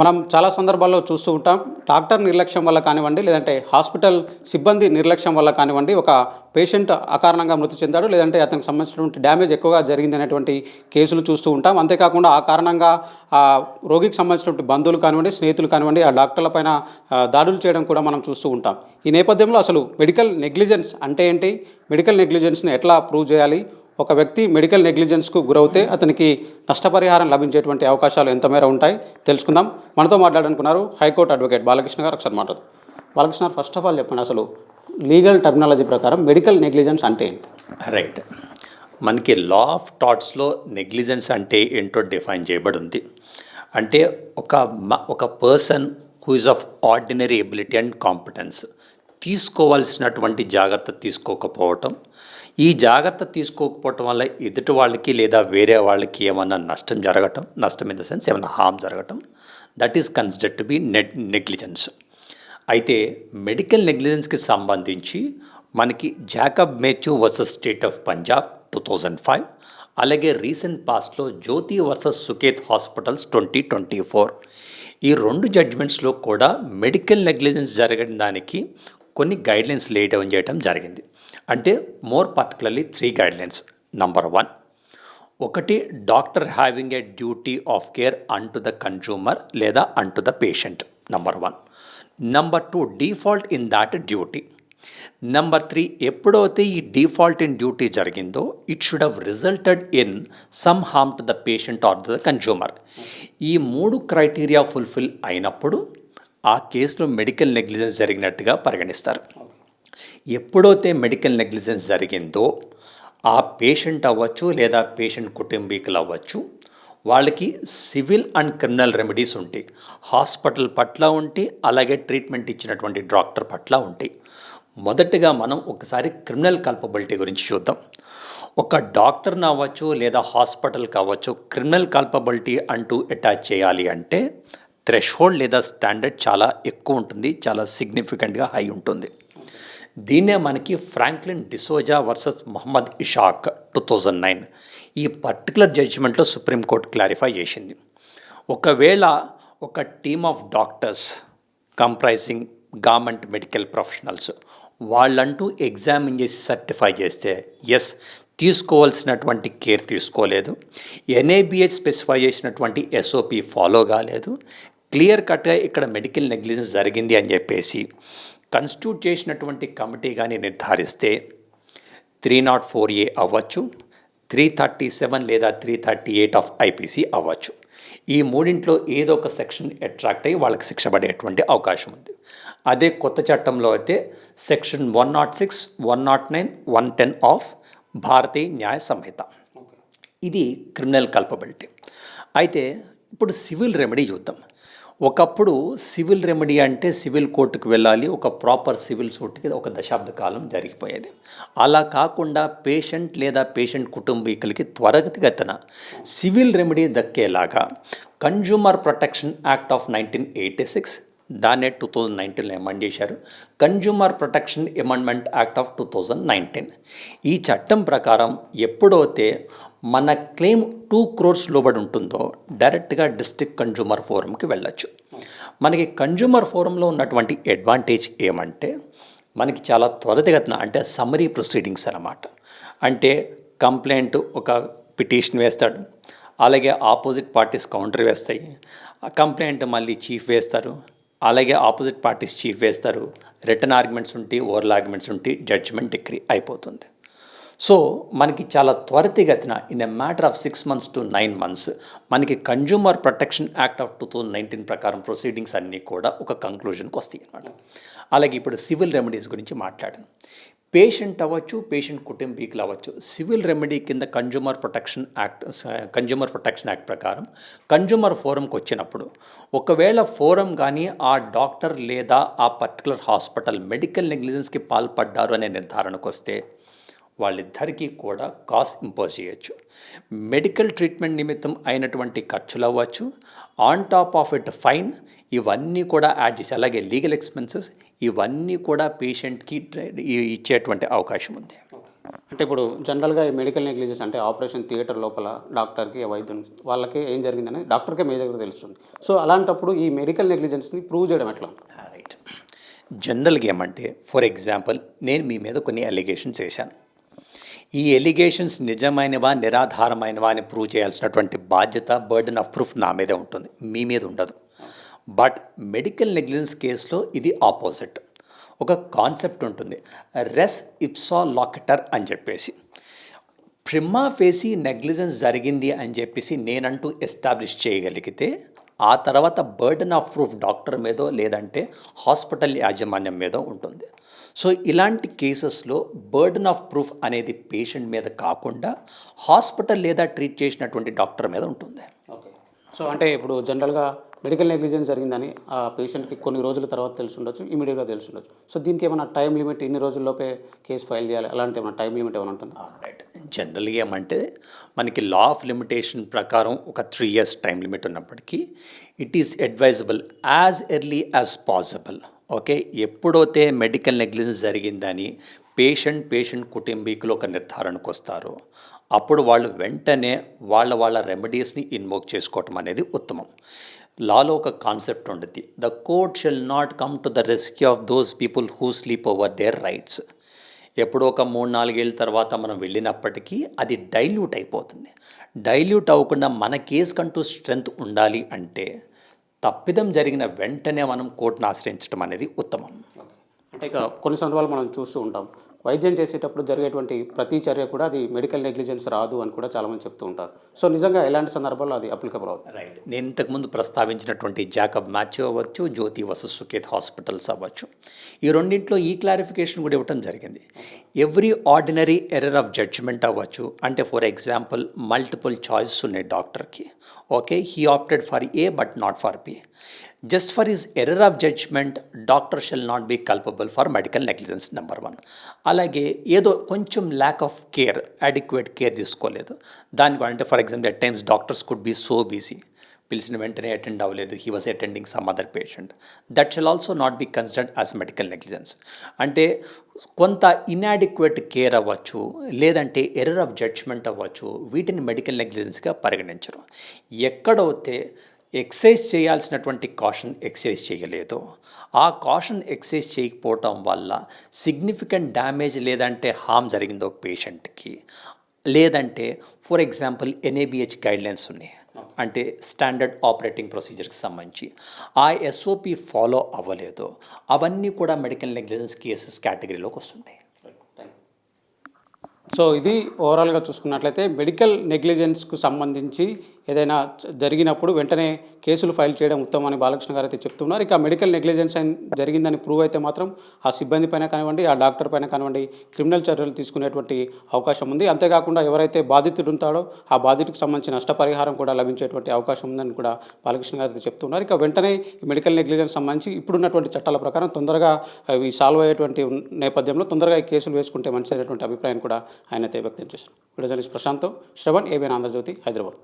మనం చాలా సందర్భాల్లో చూస్తూ ఉంటాం డాక్టర్ నిర్లక్ష్యం వల్ల కానివ్వండి లేదంటే హాస్పిటల్ సిబ్బంది నిర్లక్ష్యం వల్ల కానివ్వండి ఒక పేషెంట్ అకారణంగా మృతి చెందాడు లేదంటే అతనికి సంబంధించినటువంటి డ్యామేజ్ ఎక్కువగా జరిగింది అనేటువంటి కేసులు చూస్తూ ఉంటాం. అంతేకాకుండా ఆ కారణంగా ఆ రోగికి సంబంధించినటువంటి బంధువులు కానివ్వండి స్నేహితులు కానివ్వండి ఆ డాక్టర్ల పైన దాడులు చేయడం కూడా మనం చూస్తూ ఉంటాం. ఈ నేపథ్యంలో అసలు మెడికల్ నెగ్లిజెన్స్ అంటే ఏంటి? మెడికల్ నెగ్లిజెన్స్ని ఎట్లా ప్రూవ్ చేయాలి? ఒక వ్యక్తి మెడికల్ నెగ్లిజెన్స్కు గురవుతే అతనికి నష్టపరిహారం లభించేటువంటి అవకాశాలు ఎంత మేర ఉంటాయి తెలుసుకుందాం. మనతో మాట్లాడాలనుకున్నారు హైకోర్టు అడ్వకేట్ బాలకృష్ణ గారు ఒకసారి మాట్లాడు. బాలకృష్ణ గారు ఫస్ట్ ఆఫ్ ఆల్ చెప్పండి అసలు లీగల్ టర్మినాలజీ ప్రకారం మెడికల్ నెగ్లిజెన్స్ అంటే ఏంటి? రైట్. మనకి లా ఆఫ్ థాట్స్లో నెగ్లిజెన్స్ అంటే ఏంటో డిఫైన్ చేయబడి ఉంది అంటే ఒక మ- ఒక person who is of ordinary ability and competence. తీసుకోవాల్సినటువంటి జాగ్రత్త తీసుకోకపోవటం ఈ జాగ్రత్త తీసుకోకపోవటం వల్ల ఎదుటి వాళ్ళకి లేదా వేరే వాళ్ళకి ఏమన్నా నష్టం జరగటం నష్టం ఇన్ ద సెన్స్ ఏమైనా హామ్ జరగటం that is considered to be net negligence. అయితే మెడికల్ నెగ్లిజెన్స్కి సంబంధించి మనకి Jacob Mathew versus state of Punjab two thousand five అలాగే రీసెంట్ పాస్ట్లో Jyoti versus Suket hospitals twenty twenty four. ఈ రెండు జడ్జ్మెంట్స్లో కూడా మెడికల్ నెగ్లిజెన్స్ జరగడానికి దానికి కొన్ని గైడ్లైన్స్ లే డౌన్ చేయడం జరిగింది. అంటే more particularly three guidelines number one ఒకటి doctor having a duty of care on to the consumer లేదా on to the patient number one number two default in that duty number three ఎప్పుడైతే ఈ default in duty జరిగిందో it should have resulted in some harm to the patient or the consumer ఈ మూడు criteria fulfil అయినప్పుడు ఆ కేసులో medical negligence జరిగినట్టుగా పరిగణిస్తారు. ఎప్పుడైతే మెడికల్ నెగ్లిజెన్స్ జరిగిందో ఆ పేషెంట్ అవ్వచ్చు లేదా పేషెంట్ కుటుంబీకులు అవ్వచ్చు వాళ్ళకి సివిల్ అండ్ క్రిమినల్ రెమెడీస్ ఉంటాయి. హాస్పిటల్ పట్ల ఉంటాయి అలాగే ట్రీట్మెంట్ ఇచ్చినటువంటి డాక్టర్ పట్ల ఉంటాయి మొదటగా మనం ఒకసారి క్రిమినల్ కల్పబిలిటీ గురించి చూద్దాం. ఒక డాక్టర్ని అవ్వచ్చు లేదా హాస్పిటల్ కావచ్చు క్రిమినల్ కల్పబిలిటీ అంటూ అటాచ్ చేయాలి అంటే థ్రెష్హోల్డ్ లేదా స్టాండర్డ్ చాలా ఎక్కువ ఉంటుంది చాలా సిగ్నిఫికెంట్గా హై ఉంటుంది. దీన్నే మనకి Franklin D'Souza versus Mohammed Ishaq two thousand nine ఈ పర్టికులర్ జడ్జిమెంట్లో సుప్రీంకోర్టు క్లారిఫై చేసింది. ఒకవేళ ఒక team of doctors comprising government medical professionals వాళ్ళంటూ examine చేసి సర్టిఫై చేస్తే ఎస్ తీసుకోవాల్సినటువంటి కేర్ తీసుకోలేదు ఎన్ఏబిహెచ్ స్పెసిఫై చేసినటువంటి ఎస్ఓపి ఫాలో కాలేదు క్లియర్ కట్గా ఇక్కడ మెడికల్ నెగ్లిజెన్స్ జరిగింది అని చెప్పేసి కన్స్టిట్యూట్ చేసినటువంటి కమిటీ కానీ నిర్ధారిస్తే త్రీ నాట్ ఫోర్ ఏ అవ్వచ్చు త్రీ థర్టీ సెవెన్ లేదా three thirty eight of IPC అవ్వచ్చు. ఈ మూడింట్లో ఏదో ఒక సెక్షన్ అట్రాక్ట్ అయ్యి వాళ్ళకి శిక్ష పడేటువంటి అవకాశం ఉంది. అదే కొత్త చట్టంలో అయితే section one not six one not nine one ten of Bharatiya Nyaya Sanhita. ఇది క్రిమినల్ కల్పబిలిటీ. అయితే ఇప్పుడు సివిల్ రెమెడీ చూద్దాం. ఒకప్పుడు సివిల్ రెమెడీ అంటే సివిల్ కోర్టుకు వెళ్ళాలి ఒక ప్రాపర్ సివిల్ సూట్కి ఒక దశాబ్ద కాలం జరిగిపోయేది. అలా కాకుండా పేషెంట్ లేదా పేషెంట్ కుటుంబీకులకి త్వరగతిగతన civil remedy దక్కేలాగా consumer protection act of nineteen eighty six దాన్నే టూ థౌజండ్ నైన్టీన్లో ఎమండ్ చేశారు. Consumer protection amendment act of two thousand nineteen. ఈ చట్టం ప్రకారం ఎప్పుడైతే మన క్లెయిమ్ టూ క్రోర్స్ లోబడి ఉంటుందో డైరెక్ట్గా డిస్ట్రిక్ట్ కన్జ్యూమర్ ఫోరంకి వెళ్ళొచ్చు. మనకి కన్జ్యూమర్ ఫోరంలో ఉన్నటువంటి అడ్వాంటేజ్ ఏమంటే మనకి చాలా త్వరితగతిన అంటే సమరీ ప్రొసీడింగ్స్ అన్నమాట. అంటే కంప్లైంట్ ఒక పిటిషన్ వేస్తాడు అలాగే ఆపోజిట్ పార్టీస్ కౌంటర్ వేస్తాయి ఆ కంప్లైంట్ మళ్ళీ చీఫ్ వేస్తారు అలాగే ఆపోజిట్ పార్టీస్ చీఫ్ వేస్తారు రిటర్న్ ఆర్గ్యుమెంట్స్ ఉంటే ఓరల్ ఆర్గ్యుమెంట్స్ ఉంటే జడ్జ్మెంట్ డిగ్రీ అయిపోతుంది. సో మనకి చాలా త్వరితగతిన in a matter of six months to nine months మనకి consumer protection act of two thousand nineteen ప్రకారం ప్రొసీడింగ్స్ అన్నీ కూడా ఒక కంక్లూజన్కి వస్తాయి అనమాట అలాగే ఇప్పుడు సివిల్ రెమెడీస్ గురించి మాట్లాడాను పేషెంట్ అవ్వచ్చు పేషెంట్ కుటుంబీకులు అవ్వచ్చు సివిల్ రెమెడీ కింద consumer protection act consumer protection act ప్రకారం కన్జ్యూమర్ ఫోరంకి వచ్చినప్పుడు ఒకవేళ ఫోరం కానీ ఆ డాక్టర్ లేదా ఆ పర్టికులర్ హాస్పిటల్ మెడికల్ నెగ్లిజెన్స్కి పాల్పడ్డారు అనే నిర్ధారణకు వస్తే వాళ్ళిద్దరికీ కూడా కాస్ట్ ఇంపోజ్ చేయొచ్చు. మెడికల్ ట్రీట్మెంట్ నిమిత్తం అయినటువంటి ఖర్చులు అవ్వచ్చు. On top of it fine ఇవన్నీ కూడా యాడ్ చేసి అలాగే లీగల్ ఎక్స్పెన్సెస్ ఇవన్నీ కూడా పేషెంట్కి ఇచ్చేటువంటి అవకాశం ఉంది. అంటే ఇప్పుడు జనరల్గా ఈ మెడికల్ నెగ్లిజెన్స్ అంటే ఆపరేషన్ థియేటర్ లోపల డాక్టర్కి వైద్యం వాళ్ళకి ఏం జరిగిందని డాక్టర్కే మేజర్గా తెలుస్తుంది. సో అలాంటప్పుడు ఈ మెడికల్ నెగ్లిజెన్స్ని ప్రూవ్ చేయడం ఎట్లా? రైట్ జనరల్గా ఏమంటే ఫర్ ఎగ్జాంపుల్ నేను మీ మీద కొన్ని అలిగేషన్స్ వేశాను. ఈ ఎలిగేషన్స్ నిజమైనవా నిరాధారమైనవా అని ప్రూవ్ చేయాల్సినటువంటి బాధ్యత బర్డెన్ ఆఫ్ ప్రూఫ్ నా మీదే ఉంటుంది. మీ మీద ఉండదు. బట్ మెడికల్ నెగ్లిజెన్స్ కేసులో ఇది ఆపోజిట్ ఒక కాన్సెప్ట్ ఉంటుంది. రెస్ ఇప్సా లాకెటర్ అని చెప్పేసి. ప్రిమా ఫేసి నెగ్లిజెన్స్ జరిగింది అని చెప్పేసి నేనంటూ ఎస్టాబ్లిష్ చేయగలిగితే ఆ తర్వాత బర్డెన్ ఆఫ్ ప్రూఫ్ డాక్టర్ మీదో లేదంటే హాస్పిటల్ యాజమాన్యం మీదో ఉంటుంది. సో ఇలాంటి కేసెస్లో బర్డెన్ ఆఫ్ ప్రూఫ్ అనేది పేషెంట్ మీద కాకుండా హాస్పిటల్ లేదా ట్రీట్ చేసినటువంటి డాక్టర్ మీద ఉంటుంది. ఓకే. సో అంటే ఇప్పుడు జనరల్గా మెడికల్ నెగ్లిజెన్స్ జరిగిందని ఆ పేషెంట్కి కొన్ని రోజుల తర్వాత తెలిసి ఉండొచ్చు ఇమీడియట్గా తెలిసి ఉండొచ్చు సో దీనికి ఏమైనా టైం లిమిట్ ఇన్ని రోజుల్లోపే కేసు ఫైల్ చేయాలి? అలాంటి ఏమైనా టైం లిమిట్ ఏమైనా ఉంటుందా? రైట్ జనరల్గా ఏమంటే మనకి లా ఆఫ్ లిమిటేషన్ ప్రకారం ఒక త్రీ ఇయర్స్ టైం లిమిట్ ఉన్నప్పటికీ it is advisable as early as possible. Okay? ఎప్పుడైతే మెడికల్ నెగ్లిజెన్స్ జరిగిందని పేషెంట్ పేషెంట్ కుటుంబీకులు ఒక నిర్ధారణకు వస్తారో. అప్పుడు వాళ్ళు వెంటనే వాళ్ళ వాళ్ళ రెమెడీస్ని ఇన్వోక్ చేసుకోవటం అనేది ఉత్తమం. లాలో ఒక కాన్సెప్ట్ ఉంటుంది. The court shall not come to the rescue of those people who sleep over their rights. ఎప్పుడో ఒక మూడు నాలుగేళ్ళ తర్వాత మనం వెళ్ళినప్పటికీ అది డైల్యూట్ అయిపోతుంది. డైల్యూట్ అవ్వకుండా మన కేసు కంటూ స్ట్రెంగ్త్ ఉండాలి అంటే తప్పిదం జరిగిన వెంటనే మనం కోర్టును ఆశ్రయించడం అనేది ఉత్తమం. అంటే ఇక కొన్ని సందర్భాలు మనం చూస్తూ ఉంటాం. వైద్యం చేసేటప్పుడు జరిగేటువంటి ప్రతి చర్య కూడా అది మెడికల్ నెగ్లిజెన్స్ రాదు అని కూడా చాలామంది చెప్తూ ఉంటారు. సో నిజంగా ఎలాంటి సందర్భాల్లో అది అప్లికబుల్ అవుతుంది? రైట్ నేను ఇంతకుముందు ప్రస్తావించినటువంటి జాకబ్ మ్యాచ్ అవ్వచ్చు జ్యోతి వసు సుకేత్ హాస్పిటల్స్ అవ్వచ్చు. ఈ రెండింట్లో ఈ క్లారిఫికేషన్ కూడా ఇవ్వటం జరిగింది. Every ordinary error of judgment అవ్వచ్చు. అంటే ఫర్ ఎగ్జాంపుల్ మల్టిపుల్ చాయిసెస్ ఉన్నాయి డాక్టర్కి. Okay he opted for A but not for B. Just for his error of judgment doctor shall not be culpable for medical negligence number one అలాగే ఏదో కొంచెం lack of care adequate care తీసుకోలేదు. దానికి అంటే for example at times doctors could be so busy పిలిచిన వెంటనే attend అవ్వలేదు. He was attending some other patient that shall also not be considered as medical negligence అంటే కొంత ఇన్యాడిక్వేట్ కేర్ అవ్వచ్చు లేదంటే ఎర్రర్ ఆఫ్ జడ్జ్మెంట్ అవ్వచ్చు వీటిని మెడికల్ నెగ్లిజెన్స్గా పరిగణించరు. ఎక్కడైతే ఎక్సైజ్ చేయాల్సినటువంటి కాషన్ ఎక్సైజ్ చేయలేదు. ఆ కాషన్ ఎక్సైజ్ చేయకపోవటం వల్ల సిగ్నిఫికెంట్ డ్యామేజ్ లేదంటే హామ్ జరిగిందో పేషెంట్కి. లేదంటే ఫర్ ఎగ్జాంపుల్ ఎన్ఏబిహెచ్ గైడ్లైన్స్ ఉన్నాయి. అంటే స్టాండర్డ్ ఆపరేటింగ్ ప్రొసీజర్కి సంబంధించి. ఆ ఎస్ఓపి ఫాలో అవ్వలేదు. అవన్నీ కూడా మెడికల్ నెగ్లిజెన్స్ కేసెస్ కేటగిరీలోకి వస్తుంటాయి సో ఇది ఓవరాల్గా చూసుకున్నట్లయితే మెడికల్ నెగ్లిజెన్స్కు సంబంధించి ఏదైనా జరిగినప్పుడు వెంటనే కేసులు ఫైల్ చేయడం ఉత్తమం అని బాలకృష్ణ గారు అయితే చెప్తున్నారు. ఇక మెడికల్ నెగ్లిజెన్స్ జరిగిందని ప్రూవ్ అయితే మాత్రం ఆ సిబ్బంది పైన కానివ్వండి ఆ డాక్టర్ పైన కానివ్వండి క్రిమినల్ చర్యలు తీసుకునేటువంటి అవకాశం ఉంది. అంతేకాకుండా ఎవరైతే బాధితుడు ఉంటాడో ఆ బాధితుడికి సంబంధించిన నష్టపరిహారం కూడా లభించేటువంటి అవకాశం ఉందని కూడా బాలకృష్ణ గారు అయితే చెప్తున్నారు. ఇక వెంటనే ఈ మెడికల్ నెగ్లిజెన్స్ సంబంధించి ఇప్పుడున్నటువంటి చట్టాల ప్రకారం తొందరగా అవి సాల్వ్ అయ్యేటువంటి నేపథ్యంలో తొందరగా ఈ కేసులు వేసుకుంటే మంచిదైనటువంటి అభిప్రాయం కూడా ఆయన అయితే వ్యక్తం చేస్తున్నారు video journalist Prashant Shravan ABN Andhrajyothi Hyderabad.